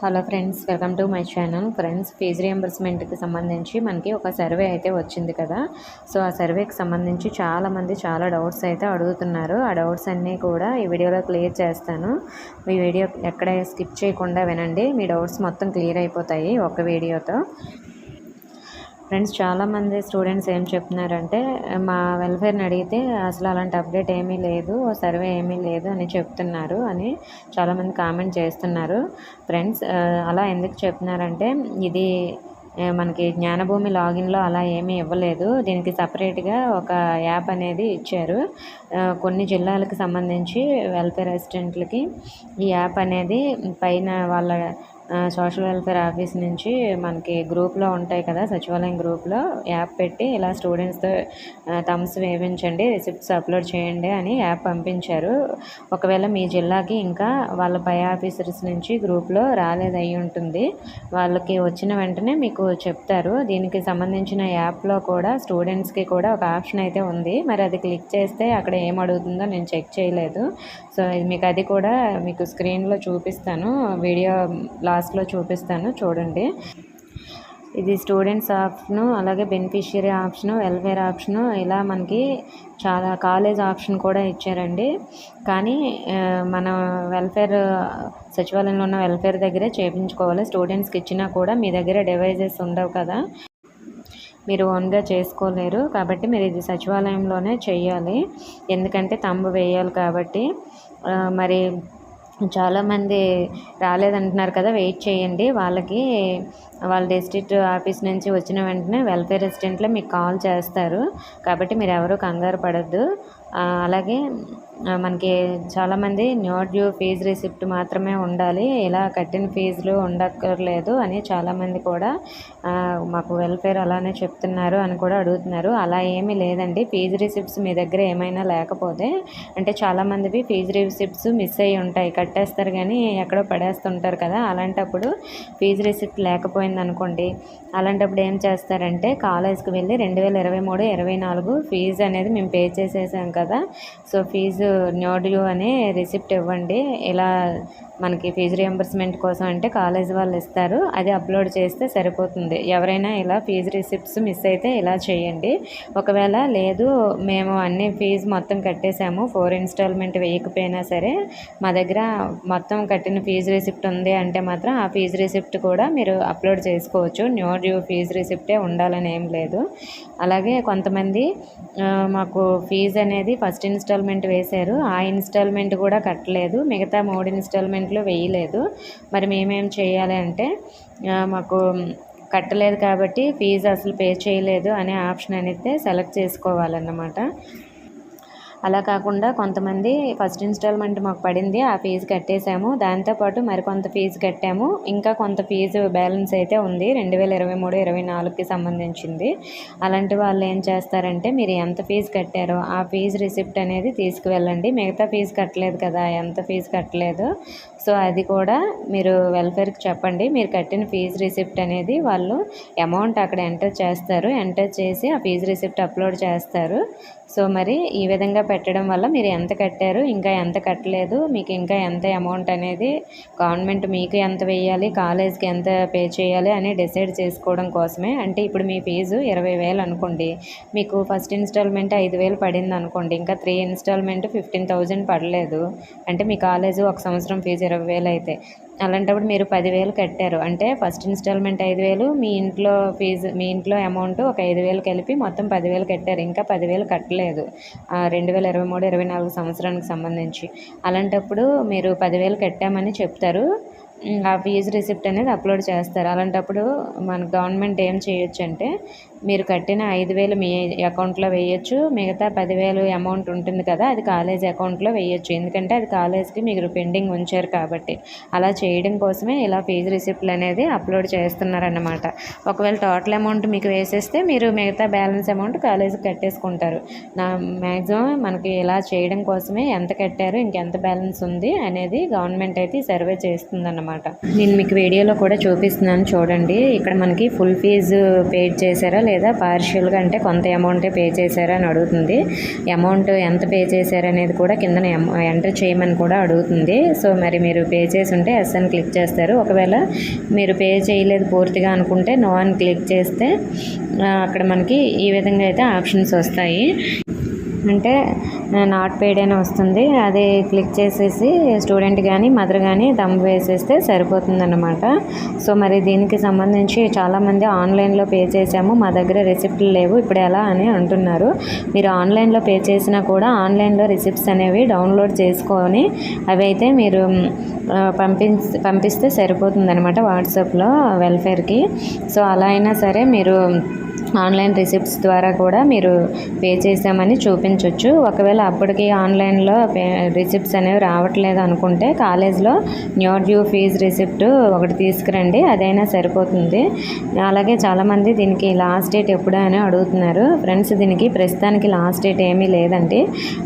Hello friends welcome to my channel. Friends fees రియంబర్స్మెంట్కి సంబంధించి మనకి ఒక సర్వే అయితే వచ్చింది కదా. సో ఆ సర్వేకి సంబంధించి చాలామంది చాలా డౌట్స్ అయితే అడుగుతున్నారు. ఆ డౌట్స్ అన్నీ కూడా ఈ వీడియోలో క్లియర్ చేస్తాను. మీ వీడియో ఎక్కడ స్కిప్ చేయకుండా వినండి. మీ డౌట్స్ మొత్తం క్లియర్ అయిపోతాయి ఒక వీడియోతో. ఫ్రెండ్స్ చాలామంది స్టూడెంట్స్ ఏం చెప్తున్నారంటే మా వెల్ఫేర్ని అడిగితే అసలు అలాంటి అప్డేట్ ఏమీ లేదు సర్వే ఏమీ లేదు అని చెప్తున్నారు అని చాలామంది కామెంట్ చేస్తున్నారు. ఫ్రెండ్స్ అలా ఎందుకు చెప్తున్నారంటే ఇది మనకి జ్ఞానభూమి లాగిన్లో అలా ఏమీ ఇవ్వలేదు. దీనికి సపరేట్గా ఒక యాప్ అనేది ఇచ్చారు. కొన్ని జిల్లాలకు సంబంధించి వెల్ఫేర్ అసిస్టెంట్లకి ఈ యాప్ అనేది పైన వాళ్ళ సోషల్ వెల్ఫేర్ ఆఫీస్ నుంచి మనకి గ్రూప్లో ఉంటాయి కదా సచివాలయం గ్రూప్లో యాప్ పెట్టి ఇలా స్టూడెంట్స్తో థమ్స్ వేయించండి రిసిప్ట్స్ అప్లోడ్ చేయండి అని యాప్ పంపించారు. ఒకవేళ మీ జిల్లాకి ఇంకా వాళ్ళ పై ఆఫీసర్స్ నుంచి గ్రూప్లో రాలేదు అయి ఉంటుంది వాళ్ళకి వచ్చిన వెంటనే మీకు చెప్తారు. దీనికి సంబంధించిన యాప్లో కూడా స్టూడెంట్స్కి కూడా ఒక ఆప్షన్ అయితే ఉంది. మరి అది క్లిక్ చేస్తే అక్కడ ఏం అడుగుతుందో నేను చెక్ చేయలేదు. సో మీకు అది కూడా మీకు స్క్రీన్లో చూపిస్తాను. వీడియో లాస్ట్లో చూపిస్తాను చూడండి. ఇది స్టూడెంట్స్ ఆప్షను అలాగే బెనిఫిషియరీ ఆప్షను వెల్ఫేర్ ఆప్షను ఇలా మనకి చాలా కాలేజ్ ఆప్షన్ కూడా ఇచ్చారండి. కానీ మన వెల్ఫేర్ సచివాలయంలో ఉన్న వెల్ఫేర్ దగ్గరే చేయించుకోవాలి. స్టూడెంట్స్కి ఇచ్చినా కూడా మీ దగ్గర డివైజెస్ ఉండవు కదా. మీరు ఓన్గా చేసుకోలేరు కాబట్టి మీరు ఇది సచివాలయంలోనే చేయాలి ఎందుకంటే తంబు వేయాలి కాబట్టి మరి చాలామంది రాలేదంటున్నారు కదా వెయిట్ చేయండి. వాళ్ళకి వాళ్ళ డిస్ట్రిక్ట్ ఆఫీస్ నుంచి వచ్చిన వెంటనే వెల్ఫేర్ రెసిడెంట్లో మీకు కాల్ చేస్తారు. కాబట్టి మీరు ఎవరు కంగారు పడద్దు. అలాగే మనకి చాలామంది నోట్ డ్యూ ఫీజు రిసిప్ట్ మాత్రమే ఉండాలి. ఇలా కట్టిన ఫీజులు ఉండక్కర్లేదు అని చాలామంది కూడా మాకు వెల్ఫేర్ అలానే చెప్తున్నారు అని కూడా అడుగుతున్నారు. అలా ఏమీ లేదండి. ఫీజు రిసిప్ట్స్ మీ దగ్గర ఏమైనా లేకపోతే అంటే చాలామందివి ఫీజు రిసిప్ట్స్ మిస్ అయ్యి ఉంటాయి. కట్టేస్తారు కానీ ఎక్కడో పడేస్తుంటారు కదా. అలాంటప్పుడు ఫీజు రిసిప్ట్ లేకపోయింది అనుకోండి అలాంటప్పుడు ఏం చేస్తారంటే కాలేజ్కి వెళ్ళి రెండు వేల ఇరవై మూడు ఇరవై నాలుగు ఫీజు అనేది మేము పే చేసేసాం కదా. సో ఫీజు నోడ్యూ అనే రిసిప్ట్ ఇవ్వండి. ఇలా మనకి ఫీజు రియంబర్స్మెంట్ కోసం అంటే కాలేజ్ వాళ్ళు ఇస్తారు. అది అప్లోడ్ చేస్తే సరిపోతుంది. ఎవరైనా ఇలా ఫీజు రిసిప్ట్స్ మిస్ అయితే ఇలా చేయండి. ఒకవేళ లేదు మేము అన్ని ఫీజు మొత్తం కట్టేసాము ఫోర్ ఇన్స్టాల్మెంట్ వేయకపోయినా సరే మా దగ్గర మొత్తం కట్టిన ఫీజు రిసిప్ట్ ఉంది అంటే మాత్రం ఆ ఫీజు రిసిప్ట్ కూడా మీరు అప్లోడ్ చేసుకోవచ్చు. న్యూ డ్యూ ఫీజు రిసిప్టే ఉండాలని ఏం లేదు. అలాగే కొంతమంది మాకు ఫీజు అనేది ఫస్ట్ ఇన్స్టాల్మెంట్ వేశారు. ఆ ఇన్స్టాల్మెంట్ కూడా కట్టలేదు. మిగతా మూడు ఇన్స్టాల్మెంట్ దాంట్లో వేయలేదు. మరి మేమేం చేయాలి అంటే మాకు కట్టలేదు కాబట్టి ఫీజు అసలు పే చేయలేదు అనే ఆప్షన్ అనేది సెలెక్ట్ చేసుకోవాలన్నమాట. అలా కాకుండా కొంతమంది ఫస్ట్ ఇన్స్టాల్మెంట్ మాకు పడింది ఆ ఫీజు కట్టేశాము. దాంతోపాటు మరికొంత ఫీజు కట్టాము. ఇంకా కొంత ఫీజు బ్యాలెన్స్ అయితే ఉంది. రెండు వేల ఇరవై మూడు ఇరవై నాలుగుకి సంబంధించింది. అలాంటి వాళ్ళు ఏం చేస్తారంటే మీరు ఎంత ఫీజు కట్టారో ఆ ఫీజు రిసిప్ట్ అనేది తీసుకువెళ్ళండి. మిగతా ఫీజు కట్టలేదు కదా ఎంత ఫీజు కట్టలేదు? సో అది కూడా మీరు వెల్ఫేర్కి చెప్పండి. మీరు కట్టిన ఫీజు రిసిప్ట్ అనేది వాళ్ళు అమౌంట్ అక్కడ ఎంటర్ చేస్తారు. ఎంటర్ చేసి ఆ ఫీజు రిసిప్ట్ అప్లోడ్ చేస్తారు. సో మరి ఈ విధంగా పెట్టడం వల్ల మీరు ఎంత కట్టారు ఇంకా ఎంత కట్టలేదు మీకు ఇంకా ఎంత అమౌంట్ అనేది గవర్నమెంట్ మీకు ఎంత వేయాలి కాలేజ్కి ఎంత పే చేయాలి అని డిసైడ్ చేసుకోవడం కోసమే. అంటే ఇప్పుడు మీ ఫీజు ఇరవై వేలు అనుకోండి మీకు ఫస్ట్ ఇన్స్టాల్మెంట్ ఐదు వేలు పడింది అనుకోండి ఇంకా త్రీ ఇన్స్టాల్మెంట్ ఫిఫ్టీన్ థౌజండ్ పడలేదు. అంటే మీ కాలేజు ఒక సంవత్సరం ఫీజు ఇరవై వేలు అయితే. అలాంటప్పుడు మీరు పదివేలు కట్టారు. అంటే ఫస్ట్ ఇన్స్టాల్మెంట్ ఐదు వేలు మీ ఇంట్లో ఫీజు మీ ఇంట్లో అమౌంట్ ఒక ఐదు వేలు కలిపి మొత్తం పదివేలు కట్టారు. ఇంకా పదివేలు కట్టలేదు. ఆ, రెండు వేల ఇరవై మూడు ఇరవై నాలుగు సంవత్సరానికి సంబంధించి. అలాంటప్పుడు మీరు పదివేలు కట్టామని చెప్తారు. ఆ ఫీజు రిసిప్ట్ అనేది అప్లోడ్ చేస్తారు. అలాంటప్పుడు మన గవర్నమెంట్ ఏం చేయొచ్చు అంటే మీరు కట్టిన ఐదు వేలు మీ అకౌంట్లో వేయొచ్చు. మిగతా పదివేలు అమౌంట్ ఉంటుంది కదా అది కాలేజ్ అకౌంట్లో వేయొచ్చు. ఎందుకంటే అది కాలేజ్కి మీరు పెండింగ్ ఉంచారు కాబట్టి. అలా చేయడం కోసమే ఇలా ఫీజు రిసిప్ట్లు అనేది అప్లోడ్ చేస్తున్నారన్నమాట. ఒకవేళ టోటల్ అమౌంట్ మీకు వేసేస్తే మీరు మిగతా బ్యాలెన్స్ అమౌంట్ కాలేజీకి కట్టేసుకుంటారు. నా మ్యాక్సిమం మనకి ఇలా చేయడం కోసమే ఎంత కట్టారు ఇంకెంత బ్యాలెన్స్ ఉంది అనేది గవర్నమెంట్ అయితే సర్వే చేస్తుందన్నమాట. నేను మీకు వీడియోలో కూడా చూపిస్తున్నాను చూడండి. ఇక్కడ మనకి ఫుల్ ఫీజు పేడ్ చేశారా లేదా లేదా పార్షియల్గా అంటే కొంత అమౌంటే పే చేశారా అని అడుగుతుంది. అమౌంట్ ఎంత పే చేశారనేది కూడా కింద ఎంటర్ చేయమని కూడా అడుగుతుంది. సో మరి మీరు పే చేసి ఉంటే ఎస్ అని క్లిక్ చేస్తారు. ఒకవేళ మీరు పే చేయలేదు పూర్తిగా అనుకుంటే నో అని క్లిక్ చేస్తే అక్కడ మనకి ఈ విధంగా అయితే ఆప్షన్స్ వస్తాయి. అంటే నాట్ పెయిడ్ అని వస్తుంది. అది క్లిక్ చేసేసి స్టూడెంట్ కానీ మదర్ కానీ దమ్ వేసేస్తే సరిపోతుందన్నమాట. సో మరి దీనికి సంబంధించి చాలామంది ఆన్లైన్లో పే చేసాము మా దగ్గర రిసిప్ట్లు లేవు. ఇప్పుడు ఎలా అని అంటున్నారు. మీరు ఆన్లైన్లో పే చేసినా కూడా ఆన్లైన్లో రిసిప్ట్స్ అనేవి డౌన్లోడ్ చేసుకొని అవి అయితే మీరు పంపి పంపిస్తే సరిపోతుందన్నమాట వాట్సాప్లో వెల్ఫేర్కి. సో అలా అయినా సరే మీరు ఆన్లైన్ రిసిప్ట్స్ ద్వారా కూడా మీరు పే చేసామని చూపించవచ్చు ఒకవేళ అప్పటికి ఆన్లైన్లో పే రిసిప్ట్స్ అనేవి రావట్లేదు అనుకుంటే కాలేజ్లో న్యూ డ్యూ ఫీజ్ రిసిప్ట్ ఒకటి తీసుకురండి అదైనా సరిపోతుంది. అలాగే చాలామంది దీనికి లాస్ట్ డేట్ ఎప్పుడు అని అడుగుతున్నారు. ఫ్రెండ్స్ దీనికి ప్రస్తుతానికి లాస్ట్ డేట్ ఏమీ లేదండి.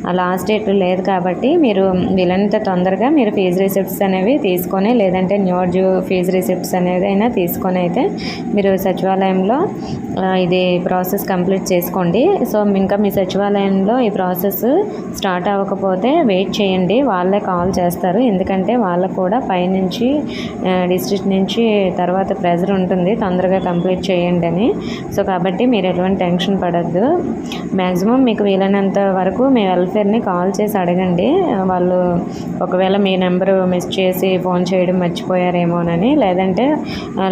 ఆ లాస్ట్ డేట్ లేదు కాబట్టి మీరు వీలైనంత తొందరగా మీరు ఫీజు రిసిప్ట్స్ అనేవి తీసుకొని లేదంటే న్యూ డ్యూ ఫీజు రిసిప్ట్స్ అనేది అయినా తీసుకొని అయితే మీరు సచివాలయంలో ఇది ప్రాసెస్ కంప్లీట్ చేసుకోండి. సో ఇంకా మీ సచివాలయంలో ఈ ప్రాసెస్ స్టార్ట్ అవ్వకపోతే వెయిట్ చేయండి. వాళ్ళే కాల్ చేస్తారు. ఎందుకంటే వాళ్ళకు కూడా పైనుంచి డిస్ట్రిక్ట్ నుంచి తర్వాత ప్రెజర్ ఉంటుంది. తొందరగా కంప్లీట్ చేయండి అని. సో కాబట్టి మీరు ఎటువంటి టెన్షన్ పడద్దు. మ్యాక్సిమం మీకు వీలైనంత వరకు మీ వెల్ఫేర్ని కాల్ చేసి అడగండి. వాళ్ళు ఒకవేళ మీ నెంబర్ మిస్ చేసి ఫోన్ చేయడం మర్చిపోయారేమోనని. లేదంటే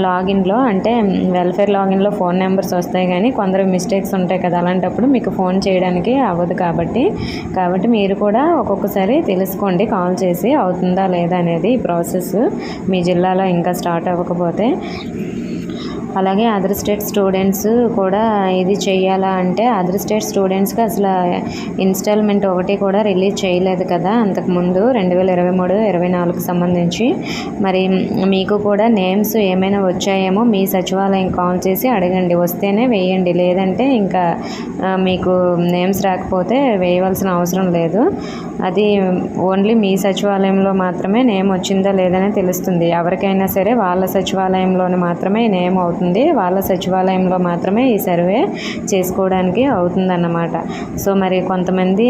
లాగిన్లో అంటే వెల్ఫేర్ లాగిన్లో ఫోన్ నెంబర్స్ వస్తాయి కానీ కానీ కొందరు మిస్టేక్స్ ఉంటాయి కదా అలాంటప్పుడు మీకు ఫోన్ చేయడానికి అవ్వదు కాబట్టి. కాబట్టి మీరు కూడా ఒక్కొక్కసారి తెలుసుకోండి కాల్ చేసి అవుతుందా లేదా అనేది ఈ ప్రాసెస్ మీ జిల్లాలో ఇంకా స్టార్ట్ అవ్వకపోతే. అలాగే అదర్ స్టేట్ స్టూడెంట్స్ కూడా ఇది చేయాలా అంటే అదర్ స్టేట్ స్టూడెంట్స్కి అసలు ఇన్స్టాల్మెంట్ ఒకటి కూడా రిలీజ్ చేయలేదు కదా. అంతకుముందు రెండు వేల ఇరవై మూడు ఇరవై నాలుగు సంబంధించి. మరి మీకు కూడా నేమ్స్ ఏమైనా వచ్చాయేమో మీ సచివాలయం కాల్ చేసి అడగండి. వస్తేనే వేయండి. లేదంటే ఇంకా మీకు నేమ్స్ రాకపోతే వేయవలసిన అవసరం లేదు. అది ఓన్లీ మీ సచివాలయంలో మాత్రమే నేమ్ వచ్చిందా లేదని తెలుస్తుంది. ఎవరికైనా సరే వాళ్ళ సచివాలయంలోనే మాత్రమే నేమ్ అవుతుంది. వాళ్ళ సచివాలయంలో మాత్రమే ఈ సర్వే చేసుకోవడానికి అవుతుందన్నమాట. సో మరి కొంతమంది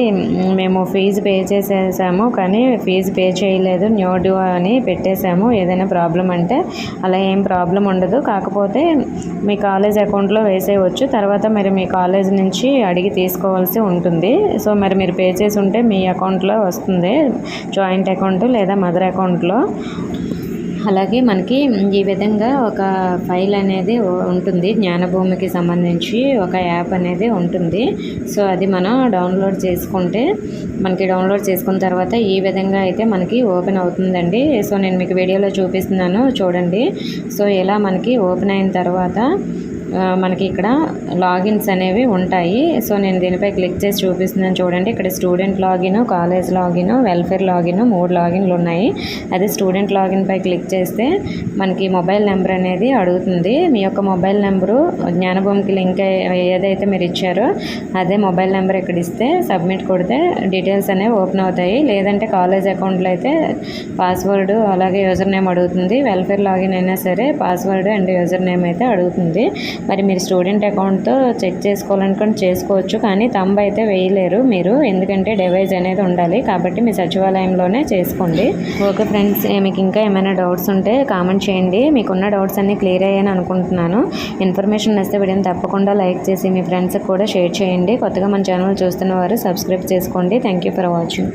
మేము ఫీజు పే చేసేసాము కానీ ఫీజు పే చేయలేదు న్యూ డ్యూ అని పెట్టేశాము ఏదైనా ప్రాబ్లం అంటే అలా ఏం ప్రాబ్లం ఉండదు. కాకపోతే మీ కాలేజ్ అకౌంట్లో వేసేయవచ్చు తర్వాత మరి మీ కాలేజ్ నుంచి అడిగి తీసుకోవాల్సి ఉంటుంది. సో మరి మీరు పే చేసి ఉంటే మీ అకౌంట్లో వస్తుంది జాయింట్ అకౌంట్ లేదా మదర్ అకౌంట్లో. అలాగే మనకి ఈ విధంగా ఒక ఫైల్ అనేది ఉంటుంది. జ్ఞానభూమికి సంబంధించి ఒక యాప్ అనేది ఉంటుంది. సో అది మనం డౌన్లోడ్ చేసుకుంటే మనకి డౌన్లోడ్ చేసుకున్న తర్వాత ఈ విధంగా అయితే మనకి ఓపెన్ అవుతుందండి. సో నేను మీకు వీడియోలో చూపిస్తున్నాను. చూడండి. సో ఇలా మనకి ఓపెన్ అయిన తర్వాత మనకి ఇక్కడ లాగిన్స్ అనేవి ఉంటాయి. సో నేను దీనిపై క్లిక్ చేసి చూపిస్తున్నాను చూడండి. ఇక్కడ student login college login welfare login మూడు లాగిన్లు ఉన్నాయి. అదే స్టూడెంట్ లాగిన్పై క్లిక్ చేస్తే మనకి మొబైల్ నెంబర్ అనేది అడుగుతుంది. మీ యొక్క మొబైల్ నెంబరు జ్ఞానభూమికి లింక్ ఏదైతే మీరు ఇచ్చారో అదే మొబైల్ నెంబర్ ఇక్కడ ఇస్తే సబ్మిట్ కొడితే డీటెయిల్స్ అనేవి ఓపెన్ అవుతాయి. లేదంటే కాలేజ్ అకౌంట్లో అయితే పాస్వర్డ్ అలాగే యూజర్ నేమ్ అడుగుతుంది. వెల్ఫేర్ లాగిన్ అయినా సరే పాస్వర్డ్ అండ్ యూజర్ నేమ్ అయితే అడుగుతుంది. మరి మీరు స్టూడెంట్ అకౌంట్తో చెక్ చేసుకోవాలనుకుని చేసుకోవచ్చు కానీ తంబ్ అయితే వేయలేరు మీరు. ఎందుకంటే డివైజ్ అనేది ఉండాలి. కాబట్టి మీ సచివాలయంలోనే చేసుకోండి. ఓకే ఫ్రెండ్స్ మీకు ఇంకా ఏమైనా డౌట్స్ ఉంటే కామెంట్ చేయండి. మీకున్న డౌట్స్ అన్నీ క్లియర్ అయ్యాయని అనుకుంటున్నాను. ఇన్ఫర్మేషన్ నచ్చితే వీడియోని తప్పకుండా లైక్ చేసి మీ ఫ్రెండ్స్కి కూడా షేర్ చేయండి. కొత్తగా మన ఛానల్ చూస్తున్న వారు సబ్స్క్రైబ్ చేసుకోండి. Thank you for watching.